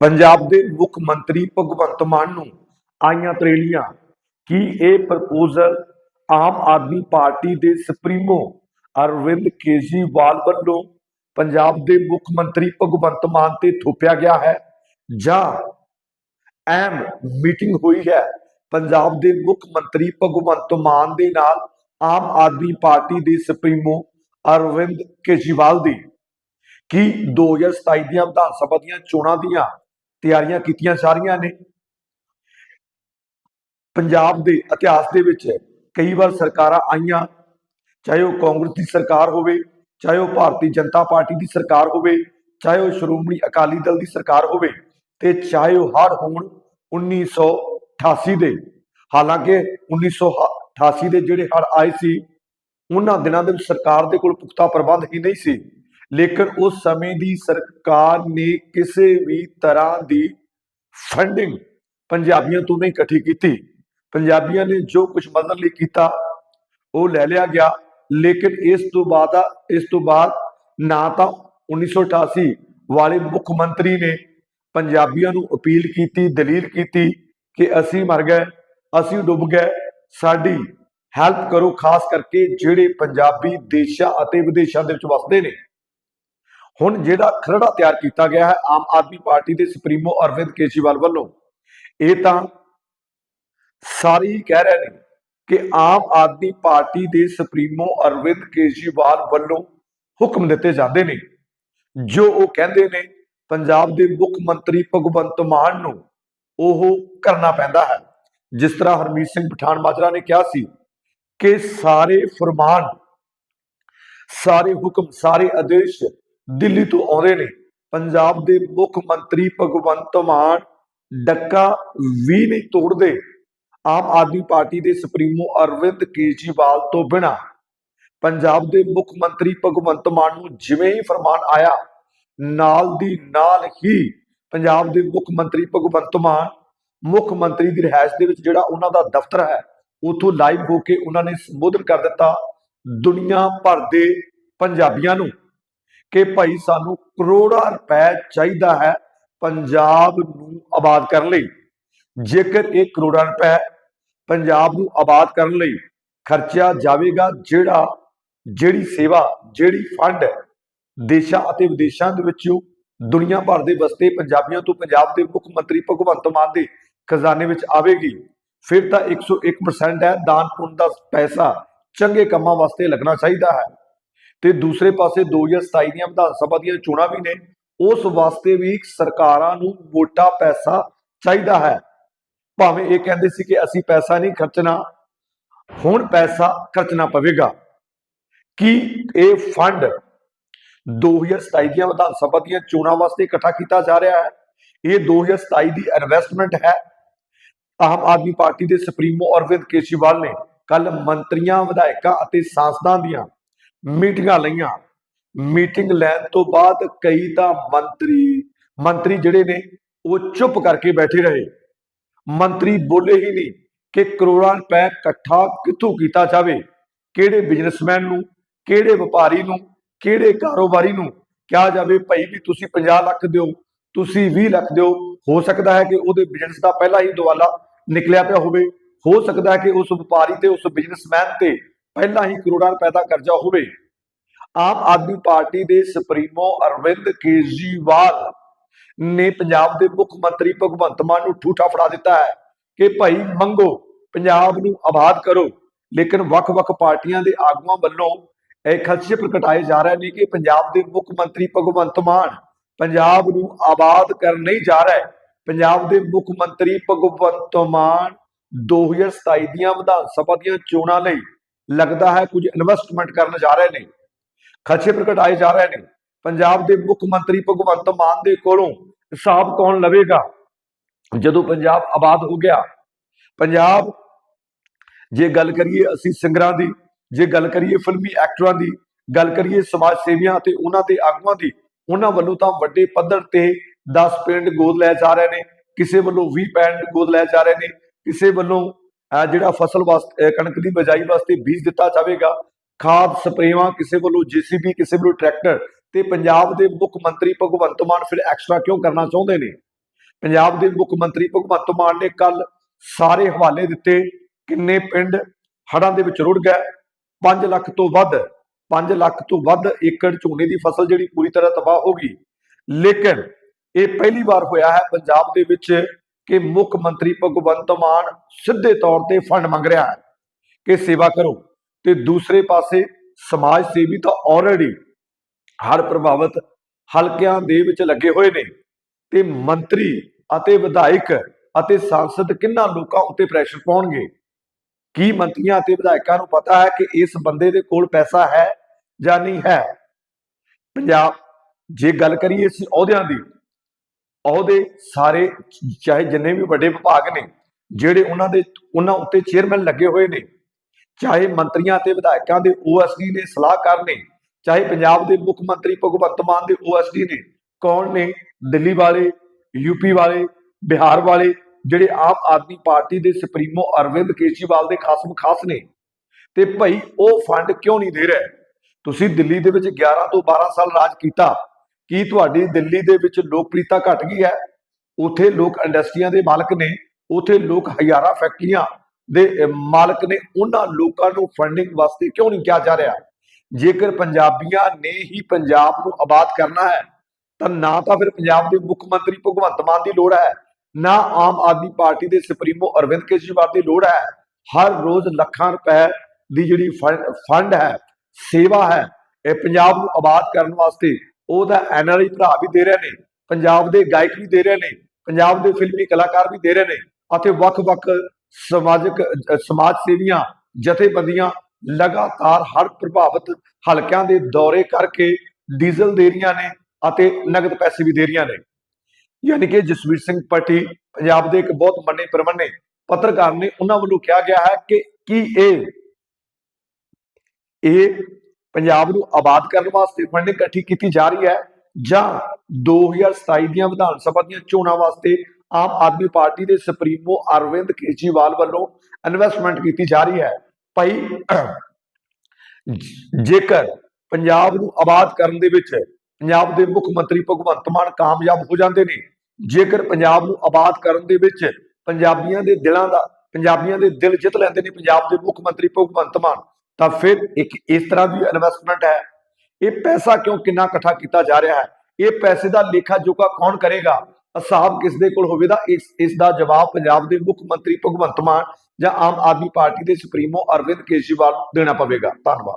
ਪੰਜਾਬ ਦੇ ਮੁੱਖ ਮੰਤਰੀ ਭਗਵੰਤ ਮਾਨ ਨੂੰ ਆਈਆਂ ਤਰੇਲੀਆਂ, ਕਿ ਇਹ ਪ੍ਰਪੋਜ਼ਲ ਆਮ ਆਦਮੀ ਪਾਰਟੀ ਦੇ ਸੁਪਰੀਮੋ ਅਰਵਿੰਦ ਕੇਜਰੀਵਾਲ ਵੱਲੋਂ ਪੰਜਾਬ ਦੇ ਮੁੱਖ ਮੰਤਰੀ ਭਗਵੰਤ ਮਾਨ ਤੇ ਥੋਪਿਆ ਗਿਆ ਹੈ ਜਾਂ ਅਹਿਮ ਮੀਟਿੰਗ ਹੋਈ ਹੈ? ਪੰਜਾਬ ਦੇ ਮੁੱਖ ਮੰਤਰੀ ਭਗਵੰਤ ਮਾਨ ਦੇ ਨਾਲ ਆਮ ਆਦਮੀ ਪਾਰਟੀ ਦੇ ਸੁਪਰੀਮੋ ਅਰਵਿੰਦ ਕੇਜਰੀਵਾਲ ਦੀ ਕਿ 2027 ਦੀਆਂ ਵਿਧਾਨ ਸਭਾ ਦੀਆਂ ਚੋਣਾਂ ਦੀਆਂ ਤਿਆਰੀਆਂ ਕੀਤੀਆਂ ਜਾ ਰਹੀਆਂ ਨੇ। ਪੰਜਾਬ ਦੇ ਇਤਿਹਾਸ ਦੇ ਵਿੱਚ ਕਈ ਵਾਰ ਸਰਕਾਰਾਂ ਆਈਆਂ, ਚਾਹੇ ਉਹ ਕਾਂਗਰਸ ਦੀ ਸਰਕਾਰ ਹੋਵੇ, ਚਾਹੇ ਉਹ ਭਾਰਤੀ ਜਨਤਾ ਪਾਰਟੀ ਦੀ ਸਰਕਾਰ ਹੋਵੇ, ਚਾਹੇ ਉਹ ਸ਼੍ਰੋਮਣੀ ਅਕਾਲੀ ਦਲ ਦੀ ਸਰਕਾਰ ਹੋਵੇ ਤੇ ਚਾਹੇ ਉਹ ਹੜ ਹੋਣ 1988 ਦੇ। ਹਾਲਾਂਕਿ 1988 ਦੇ ਜਿਹੜੇ ਹੜ ਆਏ ਸੀ, ਉਹਨਾਂ ਦਿਨਾਂ ਦੇ ਵਿੱਚ ਸਰਕਾਰ ਦੇ ਕੋਲ ਪੁਖਤਾ ਪ੍ਰਬੰਧ ਹੀ ਨਹੀਂ ਸੀ। ਲੇਕਿਨ ਉਸ ਸਮੇਂ ਦੀ ਸਰਕਾਰ ਨੇ ਕਿਸੇ ਵੀ ਤਰ੍ਹਾਂ ਦੀ ਫੰਡਿੰਗ ਪੰਜਾਬੀਆਂ ਤੋਂ ਨਹੀਂ ਇਕੱਠੀ ਕੀਤੀ। ਪੰਜਾਬੀਆਂ ਨੇ ਜੋ ਕੁਝ ਮਦਦ ਲਈ ਕੀਤਾ, ਉਹ ਲੈ ਲਿਆ ਗਿਆ। ਲੇਕਿਨ ਇਸ ਤੋਂ ਬਾਅਦ, ਇਸ ਤੋਂ ਬਾਅਦ ਨਾ ਤਾਂ 1988 ਵਾਲੇ ਮੁੱਖ ਮੰਤਰੀ ਨੇ ਪੰਜਾਬੀਆਂ ਨੂੰ ਅਪੀਲ ਕੀਤੀ, ਦਲੀਲ ਕੀਤੀ ਕਿ ਅਸੀਂ ਮਰ ਗਏ, ਅਸੀਂ ਡੁੱਬ ਗਏ, ਸਾਡੀ ਹੈਲਪ ਕਰੋ, ਖਾਸ ਕਰਕੇ ਜਿਹੜੇ ਪੰਜਾਬੀ ਦੇਸ਼ਾਂ ਅਤੇ ਵਿਦੇਸ਼ਾਂ ਦੇ ਵਿੱਚ ਵਸਦੇ ਨੇ। ਹੁਣ ਜਿਹੜਾ ਖਰੜਾ ਤਿਆਰ ਕੀਤਾ ਗਿਆ ਹੈ ਆਮ ਆਦਮੀ ਪਾਰਟੀ ਦੇ ਸੁਪਰੀਮੋ ਅਰਵਿੰਦ ਕੇਜਰੀਵਾਲ ਵੱਲੋਂ, ਇਹ ਤਾਂ ਸਾਰੇ ਹੀ ਕਹਿ ਰਹੇ ਨੇ ਕਿ ਆਮ ਆਦਮੀ ਪਾਰਟੀ ਦੇ ਸੁਪਰੀਮੋ ਅਰਵਿੰਦ ਕੇਜਰੀਵਾਲ ਵੱਲੋਂ ਹੁਕਮ ਦਿੱਤੇ ਜਾਂਦੇ ਨੇ। ਜੋ ਉਹ ਕਹਿੰਦੇ ਨੇ, ਪੰਜਾਬ ਦੇ ਮੁੱਖ ਮੰਤਰੀ ਭਗਵੰਤ ਮਾਨ ਨੂੰ ਉਹ ਕਰਨਾ ਪੈਂਦਾ ਹੈ। ਜਿਸ ਤਰ੍ਹਾਂ ਹਰਮੀਤ ਸਿੰਘ ਪਠਾਨ ਮਾਜਰਾ ਨੇ ਕਿਹਾ ਸੀ ਕਿ ਸਾਰੇ ਫਰਮਾਨ, ਸਾਰੇ ਹੁਕਮ, ਸਾਰੇ ਆਦੇਸ਼ ਦਿੱਲੀ ਤੋਂ ਆਉਂਦੇ ਨੇ। ਪੰਜਾਬ ਦੇ ਮੁੱਖ ਮੰਤਰੀ ਭਗਵੰਤ ਮਾਨ ਡੱਕਾ ਵੀ ਨਹੀਂ ਤੋੜਦੇ। ਆਮ ਆਦਮੀ ਪਾਰਟੀ ਦੇ ਸੁਪਰੀਮੋ ਅਰਵਿੰਦ ਕੇਜਰੀਵਾਲ ਤੋਂ ਬਿਨਾ ਪੰਜਾਬ ਦੇ ਮੁੱਖ ਮੰਤਰੀ ਭਗਵੰਤ ਮਾਨ ਨੂੰ ਜਿਵੇਂ ਹੀ ਫਰਮਾਨ ਆਇਆ, ਨਾਲ ਦੀ ਨਾਲ ਹੀ ਪੰਜਾਬ ਦੇ ਮੁੱਖ ਮੰਤਰੀ ਭਗਵੰਤ ਮਾਨ, ਮੁੱਖ ਮੰਤਰੀ ਦੀ ਰਿਹਾਇਸ਼ ਦੇ ਵਿੱਚ ਜਿਹੜਾ ਉਹਨਾਂ ਦਾ ਦਫ਼ਤਰ ਹੈ, ਉਥੋਂ ਲਾਈਵ ਹੋ ਕੇ ਉਹਨਾਂ ਨੇ ਸੰਬੋਧਨ ਕਰ ਦਿੱਤਾ। ਦੁਨੀਆ ਭਰ ਦੇ ਪੰਜਾਬੀਆਂ ਨੂੰ ਕਿ ਭਾਈ ਸਾਨੂੰ ਕਰੋੜਾਂ ਰੁਪਏ ਚਾਹੀਦਾ ਹੈ ਪੰਜਾਬ ਨੂੰ ਆਬਾਦ ਕਰਨ ਲਈ। ਜੇਕਰ ਇਹ ਕਰੋੜਾਂ ਰੁਪਏ ਪੰਜਾਬ ਨੂੰ ਆਬਾਦ ਕਰਨ ਲਈ ਖਰਚਿਆ ਜਾਵੇਗਾ, ਜਿਹੜਾ, ਜਿਹੜੀ ਸੇਵਾ, ਜਿਹੜੀ ਫੰਡ ਦੇਸ਼ਾਂ ਅਤੇ ਵਿਦੇਸ਼ਾਂ ਦੇ ਵਿੱਚੋਂ ਦੁਨੀਆ ਭਰ ਦੇ ਵਸਤੇ ਪੰਜਾਬੀਆਂ ਤੋਂ ਪੰਜਾਬ ਦੇ ਮੁੱਖ ਮੰਤਰੀ ਭਗਵੰਤ ਮਾਨ ਦੇ ਖਜ਼ਾਨੇ ਵਿੱਚ ਆਵੇਗੀ, ਫਿਰ ਤਾਂ 101% ਹੈ ਦਾਨ ਪੁੰਨ ਦਾ ਪੈਸਾ ਚੰਗੇ ਕੰਮਾਂ ਵਾਸਤੇ ਲੱਗਣਾ ਚਾਹੀਦਾ ਹੈ। ਤੇ ਦੂਸਰੇ ਪਾਸੇ 2027 ਦੀਆਂ ਵਿਧਾਨ ਸਭਾ ਦੀਆਂ ਚੋਣਾਂ ਵੀ ਨੇ, ਉਸ ਵਾਸਤੇ ਵੀ ਸਰਕਾਰਾਂ ਨੂੰ ਮੋਟਾ ਪੈਸਾ ਚਾਹੀਦਾ ਹੈ। ਭਾਵੇਂ ਇਹ ਕਹਿੰਦੇ ਸੀ ਕਿ ਅਸੀਂ ਪੈਸਾ ਨਹੀਂ ਖਰਚਣਾ, ਹੁਣ ਪੈਸਾ ਖਰਚਣਾ ਪਵੇਗਾ। ਕਿ ਇਹ ਫੰਡ 2027 ਦੀਆਂ ਵਿਧਾਨ ਸਭਾ ਦੀਆਂ ਚੋਣਾਂ ਵਾਸਤੇ ਇਕੱਠਾ ਕੀਤਾ ਜਾ ਰਿਹਾ ਹੈ? ਇਹ 2027 ਦੀ ਇਨਵੈਸਟਮੈਂਟ ਹੈ। ਆਮ ਆਦਮੀ ਪਾਰਟੀ ਦੇ ਸੁਪਰੀਮੋ ਅਰਵਿੰਦ ਕੇਜਰੀਵਾਲ ਨੇ ਕੱਲ ਮੰਤਰੀਆਂ, ਵਿਧਾਇਕਾਂ ਅਤੇ ਸਾਂਸਦਾਂ ਦੀਆਂ ਮੀਟਿੰਗਾਂ ਲਈਆਂ। ਮੀਟਿੰਗ ਲੈਣ ਤੋਂ ਬਾਅਦ ਕਈ ਤਾਂ ਮੰਤਰੀ ਮੰਤਰੀ ਜਿਹੜੇ ਨੇ, ਉਹ ਚੁੱਪ ਕਰਕੇ ਬੈਠੇ ਰਹੇ। ਮੰਤਰੀ ਬੋਲੇ ਹੀ ਨਹੀਂ ਕਿ ਕਰੋੜਾਂ ਰੁਪਏ ਇਕੱਠਾ ਕਿੱਥੋਂ ਕੀਤਾ ਜਾਵੇ, ਕਿਹੜੇ ਬਿਜ਼ਨਸਮੈਨ ਨੂੰ, ਕਿਹੜੇ ਵਪਾਰੀ ਨੂੰ, ਕਿਹੜੇ ਕਾਰੋਬਾਰੀ ਨੂੰ ਕਿਹਾ ਜਾਵੇ, ਭਾਈ ਵੀ ਤੁਸੀਂ 50 ਲੱਖ ਦਿਓ, ਤੁਸੀਂ 20 ਲੱਖ ਦਿਓ। ਹੋ ਸਕਦਾ ਹੈ ਕਿ ਉਹਦੇ ਬਿਜ਼ਨਸ ਦਾ ਪਹਿਲਾਂ ਹੀ ਦਵਾਲਾ ਨਿਕਲਿਆ ਪਿਆ ਹੋਵੇ। ਹੋ ਸਕਦਾ ਹੈ ਕਿ ਉਸ ਵਪਾਰੀ ਤੇ, ਉਸ ਬਿਜ਼ਨਸਮੈਨ ਤੇ ਪਹਿਲਾਂ ਹੀ ਕਰੋੜਾਂ ਰੁਪਏ ਦਾ ਕਰਜ਼ਾ ਹੋਵੇ। ਆਮ ਆਦਮੀ ਪਾਰਟੀ ਦੇ ਸੁਪਰੀਮੋ ਅਰਵਿੰਦ ਕੇਜਰੀਵਾਲ ਨੇ ਪੰਜਾਬ ਦੇ ਮੁੱਖ ਮੰਤਰੀ ਭਗਵੰਤ ਮਾਨ ਨੂੰ ਠੂਠਾ ਫੜਾ ਦਿੱਤਾ ਹੈ ਕਿ ਭਾਈ ਮੰਗੋ, ਪੰਜਾਬ ਨੂੰ ਆਬਾਦ ਕਰੋ। ਲੇਕਿਨ ਵੱਖ-ਵੱਖ ਪਾਰਟੀਆਂ ਦੇ ਆਗੂਆਂ ਵੱਲੋਂ ਇਹ ਖਦਸ਼ੇ ਪ੍ਰਗਟਾਏ ਜਾ ਰਹੇ ਨੇ ਕਿ ਪੰਜਾਬ ਦੇ ਮੁੱਖ ਮੰਤਰੀ ਭਗਵੰਤ ਮਾਨ ਪੰਜਾਬ ਨੂੰ ਆਬਾਦ ਕਰਨ ਨਹੀਂ ਜਾ ਰਿਹਾ। ਪੰਜਾਬ ਦੇ ਮੁੱਖ ਮੰਤਰੀ ਭਗਵੰਤ ਮਾਨ 2027 ਦੀਆਂ ਵਿਧਾਨ ਸਭਾ ਦੀਆਂ ਚੋਣਾਂ ਲਈ ਲੱਗਦਾ ਹੈ ਕੁਝ ਇਨਵੈਸਟਮੈਂਟ ਕਰਨ ਜਾ ਰਹੇ ਨੇ। ਖਦਸ਼ੇ ਪ੍ਰਗਟਾਏ ਜਾ ਰਹੇ ਨੇ। ਪੰਜਾਬ ਦੇ ਮੁੱਖ ਮੰਤਰੀ ਭਗਵੰਤ ਮਾਨ ਦੇ ਕੋਲੋਂ ਹਿਸਾਬ ਕੌਣ ਲਵੇਗਾ? ਜਦੋਂ ਪੰਜਾਬ ਆਬਾਦ ਹੋ ਗਿਆ, ਪੰਜਾਬ, ਜੇ ਗੱਲ ਕਰੀਏ ਅਸੀਂ ਸਿੰਗਰਾਂ ਦੀ, ਜੇ ਗੱਲ ਕਰੀਏ ਫਿਲਮੀ ਐਕਟਰਾਂ ਦੀ, ਗੱਲ ਕਰੀਏ ਸਮਾਜ ਸੇਵੀਆਂ ਤੇ ਉਹਨਾਂ ਦੇ ਆਗੂਆਂ ਦੀ, ਉਹਨਾਂ ਵੱਲੋਂ ਤਾਂ ਵੱਡੇ ਪੱਧਰ ਤੇ 10 ਪਿੰਡ ਗੋਦ ਲੈ ਜਾ ਰਹੇ ਨੇ, ਕਿਸੇ ਵੱਲੋਂ 20 ਪਿੰਡ ਗੋਦ ਲੈ ਜਾ ਰਹੇ ਨੇ, ਕਿਸੇ ਵੱਲੋਂ ਜਿਹੜਾ ਫਸਲ ਵਾਸਤੇ ਕਣਕ ਦੀ ਬਜਾਈ ਵਾਸਤੇ ਬੀਜ ਦਿੱਤਾ ਜਾਵੇਗਾ। ਖਾਦ ਸਪਰੇਵਾਂ ਕਿਸੇ ਵੱਲੋਂ, ਜੀਸੀਬੀ ਕਿਸੇ ਵੱਲੋਂ, ਟਰੈਕਟਰ ਤੇ ਪੰਜਾਬ ਦੇ ਮੁੱਖ ਮੰਤਰੀ ਭਗਵੰਤ ਮਾਨ ਫਿਰ ਐਕਸਟਰਾ ਕਿਉਂ ਕਰਨਾ ਚਾਹੁੰਦੇ ਨੇ? ਪੰਜਾਬ ਦੇ ਮੁੱਖ ਮੰਤਰੀ ਭਗਵੰਤ ਮਾਨ ਨੇ ਕੱਲ ਸਾਰੇ ਹਵਾਲੇ ਦਿੱਤੇ ਕਿੰਨੇ ਪਿੰਡ ਹੜ੍ਹਾਂ ਦੇ ਵਿੱਚ ਰੁੜ ਗਏ। 5 ਲੱਖ ਤੋਂ ਵੱਧ 5 ਲੱਖ ਤੋਂ ਵੱਧ ਏਕੜ ਝੋਨੇ ਦੀ ਫਸਲ ਜਿਹੜੀ ਪੂਰੀ ਤਰ੍ਹਾਂ ਤਬਾਹ ਹੋ ਗਈ। ਲੇਕਿਨ ਇਹ ਪਹਿਲੀ ਵਾਰ ਹੋਇਆ ਹੈ ਪੰਜਾਬ ਦੇ ਵਿੱਚ ਕਿ ਮੁੱਖ ਮੰਤਰੀ ਭਗਵੰਤ ਮਾਨ ਸਿੱਧੇ ਤੌਰ ਤੇ ਫੰਡ ਮੰਗ ਰਿਹਾ ਹੈ ਕਿ ਸੇਵਾ ਕਰੋ ਤੇ ਦੂਸਰੇ ਪਾਸੇ ਸਮਾਜ ਸੇਵੀ ਤਾਂ ਆਲਰੇਡੀ ਹੜ੍ਹ ਪ੍ਰਭਾਵਿਤ ਹਲਕਿਆਂ ਦੇ ਵਿੱਚ ਲੱਗੇ ਹੋਏ ਨੇ ਤੇ ਮੰਤਰੀ ਅਤੇ ਵਿਧਾਇਕ ਅਤੇ ਸੰਸਦ ਕਿੰਨਾ ਲੋਕਾਂ ਉੱਤੇ ਪ੍ਰੈਸ਼ਰ ਪਾਉਣਗੇ? ਕੀ ਮੰਤਰੀਆਂ ਅਤੇ ਵਿਧਾਇਕਾਂ ਨੂੰ ਪਤਾ ਹੈ ਕਿ ਇਸ ਬੰਦੇ ਦੇ ਕੋਲ ਪੈਸਾ ਹੈ ਜਾਂ ਨਹੀਂ ਹੈ? ਪੰਜਾਬ, ਜੇ ਗੱਲ ਕਰੀਏ ਇਸ ਅਹੁਦਿਆਂ ਦੀ ਅਹੁਦੇ ਸਾਰੇ, ਚਾਹੇ ਜਿੰਨੇ ਵੀ ਵੱਡੇ ਵਿਭਾਗ ਨੇ, ਜਿਹੜੇ ਉਹਨਾਂ ਦੇ, ਉਹਨਾਂ ਉੱਤੇ ਚੇਅਰਮੈਨ ਲੱਗੇ ਹੋਏ ਨੇ, ਚਾਹੇ ਮੰਤਰੀਆਂ ਤੇ ਵਿਧਾਇਕਾਂ ਦੇ ਓਐਸਡੀ ਨੇ, ਸਲਾਹਕਾਰ ਨੇ, ਚਾਹੇ ਪੰਜਾਬ ਦੇ ਮੁੱਖ ਮੰਤਰੀ ਭਗਵੰਤ ਮਾਨ ਦੇ ਓਐਸਡੀ ਨੇ, ਕੌਣ ਨੇ ਦਿੱਲੀ ਵਾਲੇ ਯੂਪੀ ਵਾਲੇ, ਬਿਹਾਰ ਵਾਲੇ, ਜਿਹੜੇ ਆਮ ਆਦਮੀ ਪਾਰਟੀ ਦੇ ਸੁਪਰੀਮੋ ਅਰਵਿੰਦ ਕੇਜਰੀਵਾਲ ਦੇ ਖਾਸਮ ਖਾਸ ਨੇ, ਤੇ ਭਾਈ ਉਹ ਫੰਡ ਕਿਉਂ ਨਹੀਂ ਦੇ ਰਿਹਾ? ਤੁਸੀਂ ਦਿੱਲੀ ਦੇ ਵਿੱਚ 11 ਤੋਂ 12 ਸਾਲ ਰਾਜ ਕੀਤਾ ਕੀ ਤੁਹਾਡੀ ਦਿੱਲੀ ਦੇ ਵਿੱਚ ਲੋਕਪ੍ਰਿਯਤਾ ਘਟ ਗਈ ਹੈ? ਉਥੇ ਲੋਕ ਇੰਡਸਟਰੀਆਂ ਦੇ ਮਾਲਕ ਨੇ, ਉਥੇ ਲੋਕ ਹਜ਼ਾਰਾਂ ਫੈਕਟਰੀਆਂ ਦੇ ਮਾਲਕ ਨੇ, ਉਹਨਾਂ ਲੋਕਾਂ ਨੂੰ ਫੰਡਿੰਗ ਵਾਸਤੇ ਕਿਉਂ ਨਹੀਂ ਕਿਹਾ ਜਾ ਰਿਹਾ? ਜੇਕਰ ਪੰਜਾਬੀਆਂ ਨੇ ਹੀ ਪੰਜਾਬ ਨੂੰ ਆਬਾਦ ਕਰਨਾ ਹੈ, ਤਾਂ ਨਾ ਤਾਂ ਫਿਰ ਪੰਜਾਬ ਦੇ ਮੁੱਖ ਮੰਤਰੀ ਭਗਵੰਤ ਮਾਨ ਦੀ ਲੋੜ ਹੈ, ਨਾ ਆਮ ਆਦਮੀ ਪਾਰਟੀ ਦੇ ਸੁਪਰੀਮੋ ਅਰਵਿੰਦ ਕੇਜਰੀਵਾਲ ਦੀ ਲੋੜ ਹੈ। ਹਰ ਰੋਜ਼ ਲੱਖਾਂ ਰੁਪਏ ਦੀ ਜਿਹੜੀ ਫੰਡ ਫੰਡ ਹੈ, ਸੇਵਾ ਹੈ, ਇਹ ਪੰਜਾਬ ਨੂੰ ਆਬਾਦ ਕਰਨ ਵਾਸਤੇ ਉਹਦਾ ਐਨਆਰਆਈ ਭਰਾ ਵੀ ਦੇ ਰਹੇ ਨੇ, ਪੰਜਾਬ ਦੇ ਗਾਇਕ ਵੀ ਦੇ ਰਹੇ ਨੇ, ਪੰਜਾਬ ਦੇ ਫਿਲਮੀ ਕਲਾਕਾਰ ਵੀ ਦੇ ਰਹੇ ਨੇ, ਅਤੇ ਵੱਖ-ਵੱਖ ਸਮਾਜਿਕ ਸਮਾਜ ਸੇਵੀਆਂ, ਜਥੇਬੰਦੀਆਂ ਲਗਾਤਾਰ ਹਰ ਪ੍ਰਭਾਵਿਤ ਹਲਕਿਆਂ ਦੇ ਦੌਰੇ ਕਰਕੇ ਡੀਜ਼ਲ ਦੇ ਰਹੀਆਂ ਨੇ ਅਤੇ ਨਗਦ ਪੈਸੇ ਵੀ ਦੇ ਰਹੀਆਂ ਨੇ। ਯਾਨੀ ਕਿ ਜਸਵੀਰ ਸਿੰਘ ਪੱਟੀ ਪੰਜਾਬ ਦੇ ਇੱਕ ਬਹੁਤ ਮੰਨੇ ਪ੍ਰਮੰਨੇ ਪੱਤਰਕਾਰ ਨੇ ਉਹਨਾਂ ਵੱਲੋਂ ਕਿਹਾ ਗਿਆ ਹੈ ਕਿ ਕੀ ਇਹ ਇਹ ਪੰਜਾਬ ਨੂੰ ਆਬਾਦ ਕਰਨ ਵਾਸਤੇ ਫੰਡਿੰਗ ਇਕੱਠੀ ਕੀਤੀ ਜਾ ਰਹੀ ਹੈ ਜਾਂ 2027 ਦੀਆਂ ਵਿਧਾਨ ਸਭਾ ਦੀਆਂ ਚੋਣਾਂ ਵਾਸਤੇ ਆਮ ਆਦਮੀ ਪਾਰਟੀ ਦੇ ਸੁਪਰੀਮੋ ਅਰਵਿੰਦ ਕੇਜਰੀਵਾਲ ਵੱਲੋਂ ਇਨਵੈਸਟਮੈਂਟ ਕੀਤੀ ਜਾ ਰਹੀ ਹੈ। ਭਾਈ, ਜੇਕਰ ਪੰਜਾਬ ਨੂੰ ਆਬਾਦ ਕਰਨ ਦੇ ਵਿੱਚ ਪੰਜਾਬ ਦੇ ਮੁੱਖ ਮੰਤਰੀ ਭਗਵੰਤ ਮਾਨ ਕਾਮਯਾਬ ਹੋ ਜਾਂਦੇ ਨੇ, ਜੇਕਰ ਪੰਜਾਬ ਨੂੰ ਆਬਾਦ ਕਰਨ ਦੇ ਵਿੱਚ ਪੰਜਾਬੀਆਂ ਦੇ ਦਿਲਾਂ ਦਾ, ਪੰਜਾਬੀਆਂ ਦੇ ਦਿਲ ਜਿੱਤ ਲੈਂਦੇ ਨੇ ਪੰਜਾਬ ਦੇ ਮੁੱਖ ਮੰਤਰੀ ਭਗਵੰਤ ਮਾਨ ਤਾਂ ਫਿਰ ਇੱਕ ਇਸ ਤਰ੍ਹਾਂ ਦੀ ਇਨਵੈਸਟਮੈਂਟ ਹੈ। ਇਹ ਪੈਸਾ ਕਿਉਂ ਕਿੰਨਾ ਇਕੱਠਾ ਕੀਤਾ ਜਾ ਰਿਹਾ ਹੈ? ਇਹ ਪੈਸੇ ਦਾ ਲੇਖਾ ਜੋਖਾ ਕੌਣ ਕਰੇਗਾ? ਹਿਸਾਬ ਕਿਸ ਦੇ ਕੋਲ ਹੋਵੇਗਾ? ਇਸ ਇਸ ਦਾ ਜਵਾਬ ਪੰਜਾਬ ਦੇ ਮੁੱਖ ਮੰਤਰੀ ਭਗਵੰਤ ਮਾਨ ਜਾਂ ਆਮ ਆਦਮੀ ਪਾਰਟੀ ਦੇ ਸੁਪਰੀਮੋ ਅਰਵਿੰਦ ਕੇਜਰੀਵਾਲ ਨੂੰ ਦੇਣਾ ਪਵੇਗਾ। ਧੰਨਵਾਦ।